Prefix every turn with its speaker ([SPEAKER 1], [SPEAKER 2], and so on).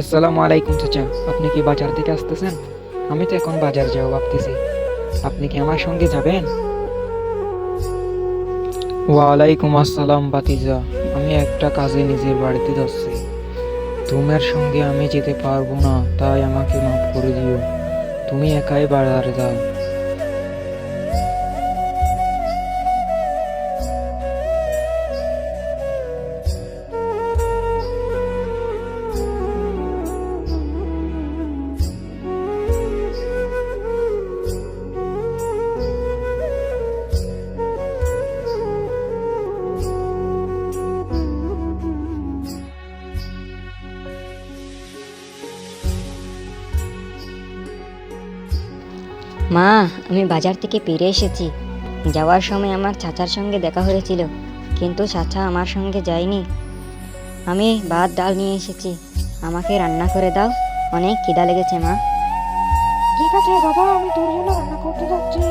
[SPEAKER 1] আসসালামু আলাইকুম চাচা, আপনি কি বাজার থেকে আসতেছেন? আমি তো এখন বাজার যাব ভাবতেছি। আপনি কি আমার সঙ্গে যাবেন? ওয়ালাইকুম আসসালাম বাতিজা আমি একটা কাজে নিজের বাড়িতে যাচ্ছি। তোমার সঙ্গে আমি যেতে পারব না, তাই আমাকে মাফ করে দিও। তুমি একাই বাজারে যাও।
[SPEAKER 2] মা, আমি বাজার থেকে পেরে এসেছি। যাওয়ার সময় আমার চাচার সঙ্গে দেখা হয়েছিল, কিন্তু চাচা আমার সঙ্গে যায়নি। আমি ভাত, ডাল নিয়ে এসেছি। আমাকে রান্না করে দাও, অনেক খিদা লেগেছে মা।
[SPEAKER 3] ঠিক আছে বাবা, আমি তোর জন্য